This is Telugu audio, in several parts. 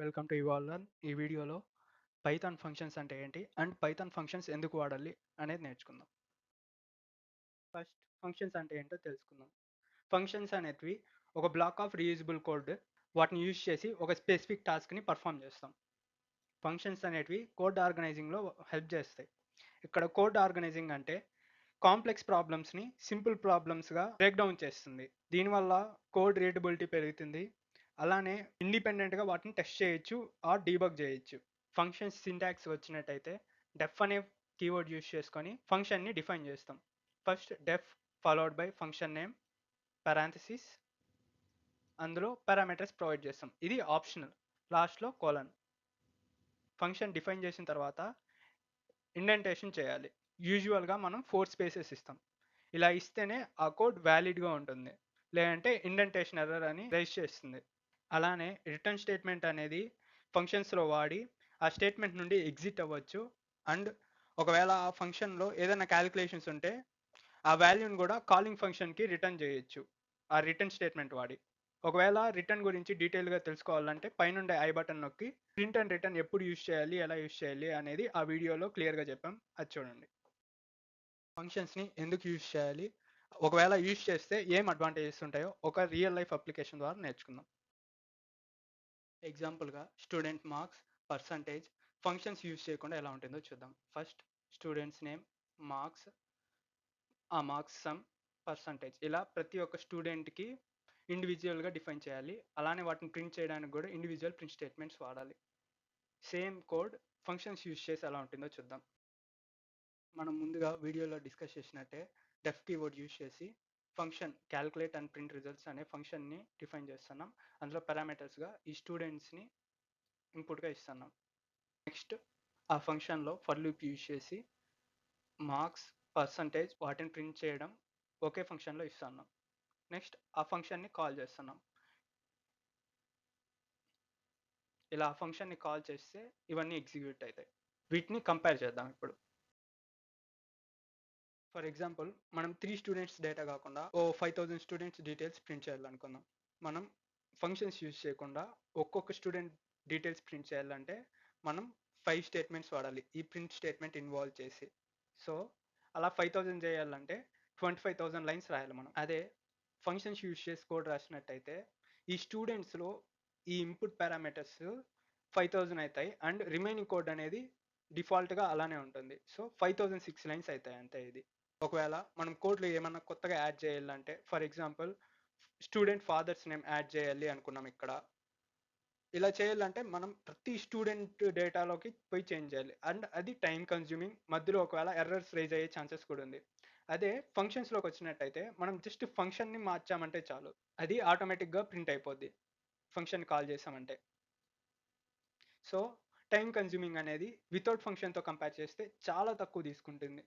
వెల్కమ్ టు ఇవాల్వ్ ఈ వీడియోలో పైథాన్ ఫంక్షన్స్ అంటే ఏంటి? అండ్ పైథాన్ ఫంక్షన్స్ ఎందుకు వాడాలి అనేది నేర్చుకుందాం. ఫస్ట్ ఫంక్షన్స్ అంటే ఏంటో తెలుసుకుందాం. ఫంక్షన్స్ అనేటివి ఒక బ్లాక్ ఆఫ్ రీయూజబుల్ కోడ్ వాటిని యూజ్ చేసి ఒక స్పెసిఫిక్ టాస్క్ని పర్ఫామ్ చేస్తాం. ఫంక్షన్స్ అనేటివి కోడ్ ఆర్గనైజింగ్లో హెల్ప్ చేస్తాయి. ఇక్కడ కోడ్ ఆర్గనైజింగ్ అంటే కాంప్లెక్స్ ప్రాబ్లమ్స్ని సింపుల్ ప్రాబ్లమ్స్గా బ్రేక్ డౌన్ చేస్తుంది. దీనివల్ల కోడ్ రీడబిలిటీ పెరుగుతుంది. అలానే ఇండిపెండెంట్గా వాటిని టెస్ట్ చేయొచ్చు ఆర్ డీబగ్ చేయొచ్చు. ఫంక్షన్స్ సింటాక్స్ వచ్చినట్టయితే డెఫ్ అనే కీవర్డ్ యూస్ చేసుకొని ఫంక్షన్ని డిఫైన్ చేస్తాం. First def followed by function name parenthesis అందులో పారామీటర్స్ ప్రొవైడ్ చేస్తాం. ఇది ఆప్షనల్. లాస్ట్లో కోలన్. ఫంక్షన్ డిఫైన్ చేసిన తర్వాత ఇండెంటేషన్ చేయాలి. యూజువల్గా మనం ఫోర్ స్పేసెస్ ఇస్తాం. ఇలా ఇస్తేనే ఆ కోడ్ వ్యాలిడ్గా ఉంటుంది. లేదంటే ఇండెంటేషన్ ఎర్రర్ అని రైజ్ చేస్తుంది. అలానే రిటర్న్ స్టేట్మెంట్ అనేది ఫంక్షన్స్లో వాడి ఆ స్టేట్మెంట్ నుండి ఎగ్జిట్ అవ్వచ్చు. అండ్ ఒకవేళ ఆ ఫంక్షన్లో ఏదైనా క్యాలిక్యులేషన్స్ ఉంటే ఆ వాల్యూని కూడా కాలింగ్ ఫంక్షన్కి రిటర్న్ చేయొచ్చు. ఆ రిటర్న్ స్టేట్మెంట్ వాడి. ఒకవేళ రిటర్న్ గురించి డీటెయిల్గా తెలుసుకోవాలంటే పైనుండే ఐ బటన్ నొక్కి ప్రింట్ అండ్ రిటర్న్ ఎప్పుడు యూజ్ చేయాలి ఎలా యూజ్ చేయాలి అనేది ఆ వీడియోలో క్లియర్గా చెప్పాం. అది చూడండి. ఫంక్షన్స్ని ఎందుకు యూజ్ చేయాలి? ఒకవేళ యూజ్ చేస్తే ఏం అడ్వాంటేజెస్ ఉంటాయో ఒక రియల్ లైఫ్ అప్లికేషన్ ద్వారా నేర్చుకుందాం. ఎగ్జాంపుల్గా student marks percentage functions use చేయకుండా ఎలా ఉంటుందో చూద్దాం. ఫస్ట్ స్టూడెంట్స్ నేమ్ మార్క్స్ ఆ మార్క్స్ సమ్ పర్సంటేజ్ ఇలా ప్రతి ఒక్క స్టూడెంట్కి ఇండివిజువల్గా డిఫైన్ చేయాలి. అలానే వాటిని ప్రింట్ చేయడానికి కూడా ఇండివిజువల్ ప్రింట్ స్టేట్మెంట్స్ వాడాలి. సేమ్ కోడ్ ఫంక్షన్స్ యూజ్ చేసి ఎలా ఉంటుందో చూద్దాం. మనం ముందుగా వీడియోలో డిస్కస్ చేసినట్టే డెఫ్ కీవర్డ్ యూజ్ చేసి function calculate and print results అనే ఫంక్షన్ని డిఫైన్ చేస్తున్నాం. అందులో పారామీటర్స్గా ఈ స్టూడెంట్స్ని ఇన్పుట్గా ఇస్తున్నాం. నెక్స్ట్ ఆ ఫంక్షన్లో ఫర్ లూప్ యూజ్ చేసి మార్క్స్ పర్సంటేజ్ వాటిని ప్రింట్ చేయడం ఒకే ఫంక్షన్లో ఇస్తున్నాం. నెక్స్ట్ ఆ ఫంక్షన్ని కాల్ చేస్తున్నాం. ఇలా ఆ ఫంక్షన్ని కాల్ చేస్తే ఇవన్నీ ఎగ్జిక్యూట్ అవుతాయి. వీటిని కంపేర్ చేద్దాం ఇప్పుడు. ఫర్ ఎగ్జాంపుల్ మనం త్రీ స్టూడెంట్స్ డేటా కాకుండా ఓ five thousand students details print చేయాలనుకుందాం. మనం ఫంక్షన్స్ యూజ్ చేయకుండా ఒక్కొక్క స్టూడెంట్ డీటెయిల్స్ ప్రింట్ చేయాలంటే మనం ఫైవ్ స్టేట్మెంట్స్ వాడాలి ఈ ప్రింట్ స్టేట్మెంట్ ఇన్వాల్వ్ చేసి. సో అలా ఫైవ్ థౌజండ్ చేయాలంటే ట్వంటీ ఫైవ్ థౌజండ్ లైన్స్ రాయాలి మనం. అదే ఫంక్షన్స్ యూజ్ చేసి కోడ్ రాసినట్టయితే ఈ స్టూడెంట్స్లో ఈ ఇన్పుట్ పారామీటర్స్ ఫైవ్ థౌజండ్ అవుతాయి అండ్ రిమైనింగ్ కోడ్ అనేది డిఫాల్ట్గా అలానే ఉంటుంది. So five thousand six lines అవుతాయి అంతే ఇది. ఒకవేళ మనం కోడ్లో ఏమన్నా కొత్తగా యాడ్ చేయాలంటే for example student father's name add చేయాలి అనుకున్నాం ఇక్కడ. ఇలా చేయాలంటే మనం ప్రతి స్టూడెంట్ డేటాలోకి పోయి చేంజ్ చేయాలి. అండ్ అది టైం కన్జ్యూమింగ్ మధ్యలో ఒకవేళ ఎర్రర్స్ రేజ్ అయ్యే ఛాన్సెస్ కూడా ఉంది. అదే ఫంక్షన్స్లోకి వచ్చినట్టయితే మనం జస్ట్ ఫంక్షన్ని మార్చామంటే చాలు. అది ఆటోమేటిక్గా ప్రింట్ అయిపోద్ది. ఫంక్షన్ కాల్ చేసామంటే. సో టైం కన్జ్యూమింగ్ అనేది వితౌట్ ఫంక్షన్తో కంపేర్ చేస్తే చాలా తక్కువ తీసుకుంటుంది.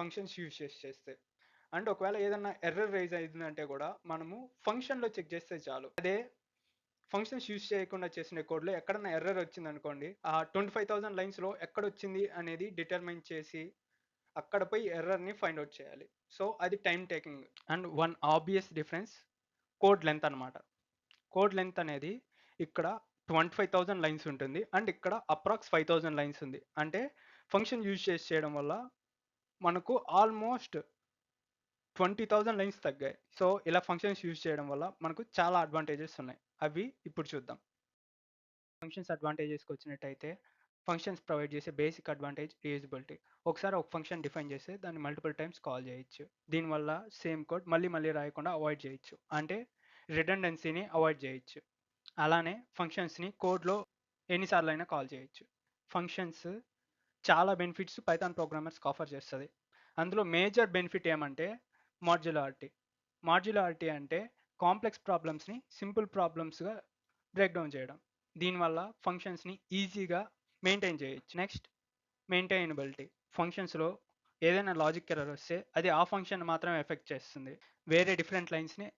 ఫంక్షన్స్ యూజ్ చేసి చేస్తే. అండ్ ఒకవేళ ఏదన్నా ఎర్రర్ రైజ్ అయిందంటే కూడా మనము ఫంక్షన్లో చెక్ చేస్తే చాలు. అదే ఫంక్షన్స్ యూజ్ చేయకుండా చేసిన కోడ్లో ఎక్కడన్నా ఎర్రర్ వచ్చింది అనుకోండి ఆ ట్వంటీ ఫైవ్ థౌసండ్ లైన్స్లో ఎక్కడ వచ్చింది అనేది డిటర్మైన్ చేసి అక్కడ పోయి ఎర్రర్ని ఫైండ్ అవుట్ చేయాలి. సో అది time taking. And one obvious difference code length అనమాట కోడ్ లెంత్ అనేది ఇక్కడ ట్వంటీ ఫైవ్ థౌసండ్ లైన్స్ ఉంటుంది అండ్ ఇక్కడ అప్రాక్స్ ఫైవ్ థౌసండ్ లైన్స్ ఉంది. అంటే ఫంక్షన్ యూజ్ చేసి చేయడం వల్ల మనకు ఆల్మోస్ట్ ట్వంటీ థౌజండ్ లైన్స్ తగ్గాయి. సో ఇలా ఫంక్షన్స్ యూజ్ చేయడం వల్ల మనకు చాలా అడ్వాంటేజెస్ ఉన్నాయి. అవి ఇప్పుడు చూద్దాం. ఫంక్షన్స్ అడ్వాంటేజెస్కి వచ్చినట్టయితే ఫంక్షన్స్ ప్రొవైడ్ చేసే బేసిక్ అడ్వాంటేజ్ రీయూజబిలిటీ ఒకసారి ఒక ఫంక్షన్ డిఫైన్ చేస్తే దాన్ని మల్టిపుల్ టైమ్స్ కాల్ చేయొచ్చు. దీనివల్ల సేమ్ కోడ్ మళ్ళీ మళ్ళీ రాయకుండా అవాయిడ్ చేయొచ్చు. అంటే రిటెండెన్సీని అవాయిడ్ చేయొచ్చు. అలానే ఫంక్షన్స్ని కోడ్లో ఎన్నిసార్లు అయినా కాల్ చేయొచ్చు. ఫంక్షన్స్ చాలా బెనిఫిట్స్ పైథాన్ ప్రోగ్రామర్స్కి ఆఫర్ చేస్తుంది. అందులో మేజర్ బెనిఫిట్ ఏమంటే మాడ్యులారిటీ మాడ్యులారిటీ అంటే కాంప్లెక్స్ ప్రాబ్లమ్స్ని సింపుల్ ప్రాబ్లమ్స్గా బ్రేక్ డౌన్ చేయడం. దీనివల్ల ఫంక్షన్స్ని ఈజీగా మెయింటైన్ చేయొచ్చు. నెక్స్ట్ మెయింటైనబిలిటీ ఫంక్షన్స్లో ఏదైనా లాజిక్ ఎర్రర్ వస్తే అది ఆ ఫంక్షన్ మాత్రమే ఎఫెక్ట్ చేస్తుంది. వేరే డిఫరెంట్ లైన్స్ని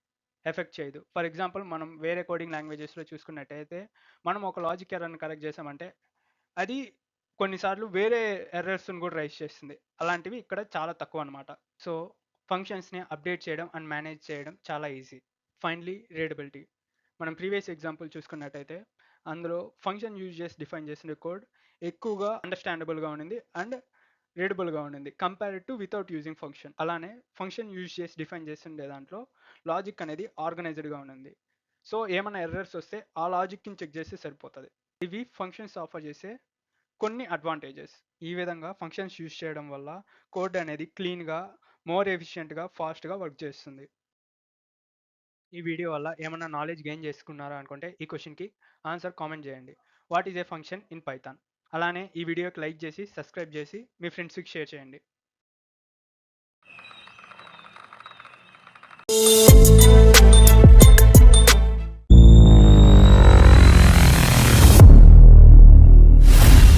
ఎఫెక్ట్ చేయదు. ఫర్ ఎగ్జాంపుల్ మనం వేరే కోడింగ్ లాంగ్వేజెస్లో చూసుకున్నట్టయితే మనం ఒక లాజిక్ ఎర్రర్ని కరెక్ట్ చేసామంటే అది కొన్నిసార్లు వేరే ఎర్రర్స్ని కూడా రైజ్ చేస్తుంది. అలాంటివి ఇక్కడ చాలా తక్కువ అనమాట సో ఫంక్షన్స్ని అప్డేట్ చేయడం అండ్ మేనేజ్ చేయడం చాలా ఈజీ. Finally readability. మనం ప్రీవియస్ ఎగ్జాంపుల్ చూసుకున్నట్టయితే అందులో ఫంక్షన్ యూజ్ చేసి డిఫైన్ చేసిన కోడ్ ఎక్కువగా అండర్స్టాండబుల్గా ఉండింది అండ్ రీడబుల్గా ఉండింది compare to without using function. అలానే ఫంక్షన్ యూజ్ చేసి డిఫైన్ చేస్తుండే దాంట్లో లాజిక్ అనేది ఆర్గనైజ్డ్గా ఉండింది. సో ఏమైనా ఎర్రర్స్ వస్తే ఆ లాజిక్ని చెక్ చేస్తే సరిపోతుంది. ఇవి ఫంక్షన్స్ ఆఫర్ చేసే కొన్ని అడ్వాంటేజెస్ ఈ విధంగా ఫంక్షన్స్ యూజ్ చేయడం వల్ల కోడ్ అనేది క్లీన్గా మోర్ ఎఫిషియెంట్గా ఫాస్ట్గా వర్క్ చేస్తుంది. ఈ వీడియో వల్ల ఏమైనా నాలెడ్జ్ గెయిన్ చేసుకున్నారా అనుకుంటే ఈ క్వశ్చన్కి ఆన్సర్ కామెంట్ చేయండి. What is a function in Python అలానే ఈ వీడియోకి లైక్ చేసి సబ్స్క్రైబ్ చేసి మీ ఫ్రెండ్స్కి షేర్ చేయండి.